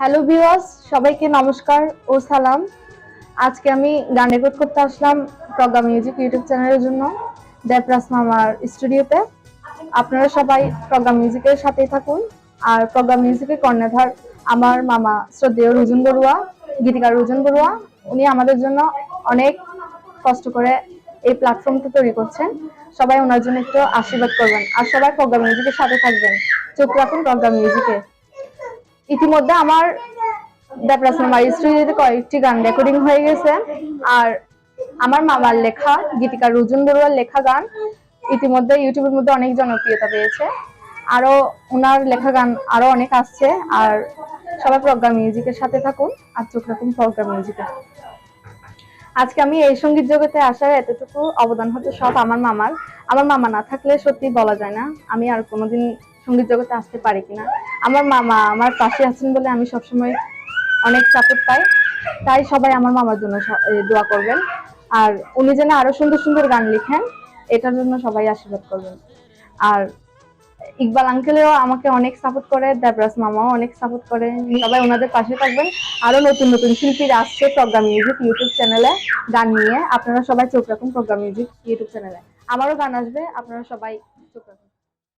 Hello viewers সবাইকে নমস্কার ও সালাম। আজকে আমি গান রেকর্ড করতে আসলাম প্রজ্ঞা মিউজিক ইউটিউব চ্যানেলের জন্য দেবরাজ মামার স্টুডিওতে আপনারা সবাই প্রজ্ঞা মিউজিকের সাথেই থাকুন। আর প্রজ্ঞা মিউজিকের কর্ণধার আমার মামা শ্রদ্ধেয় রুজন বড়ুয়া, গীতিকার রুজন বড়ুয়া, উনি আমাদের জন্য অনেক কষ্ট করে এই প্ল্যাটফর্মটা তৈরি করছেন। সবাই ওনার জন্য একটু আশীর্বাদ করবেন। আর সবাই প্রজ্ঞা মিউজিকের সাথে থাকবেন। চোখ রাখুন প্রজ্ঞা মিউজিকে ইতিমধ্যে আমার দেবরাজ মামার স্টুডিওতে কয়েকটি গান রেকর্ডিং হয়ে গেছে। আর আমার মামার লেখা, গীতিকার রুজন বড়ুয়ার লেখা গান ইতিমধ্যে ইউটিউবের মধ্যে অনেক জনপ্রিয়তা পেয়েছে। আরও ওনার লেখা গান আরও অনেক আসছে। আর সবাই প্রজ্ঞা মিউজিকের সাথে থাকুন আর চোখ রাখুন প্রজ্ঞা মিউজিকে আজকে আমি এই সংগীত জগতে আসার এতটুকু অবদান হচ্ছে সব আমার মামার। আমার মামা না থাকলে সত্যি বলা যায় না। আমি আর কোনোদিন সংগীত জগতে আসতে পারি কিনা। আমার মামা, আমার পাশে আছেন বলে আমি সবসময় অনেক সাপোর্ট পাই। তাই সবাই আমার মামার জন্য দোয়া করবেন। আর উনি যেন আরও সুন্দর সুন্দর গান লিখেন, এটার জন্য সবাই আশীর্বাদ করবেন। আর ইকবাল আঙ্কেলেও আমাকে অনেক সাপোর্ট করে, দেবরাজ মামাও অনেক সাপোর্ট করে। সবাই ওনাদের পাশে থাকবেন। আরও নতুন নতুন শিল্পীরা আসছে প্রজ্ঞা মিউজিক ইউটিউব চ্যানেলে গান নিয়ে। আপনারা সবাই চোখ রাখুন প্রজ্ঞা মিউজিক ইউটিউব চ্যানেলে আমারও গান আসবে, আপনারা সবাই চোখ রাখুন।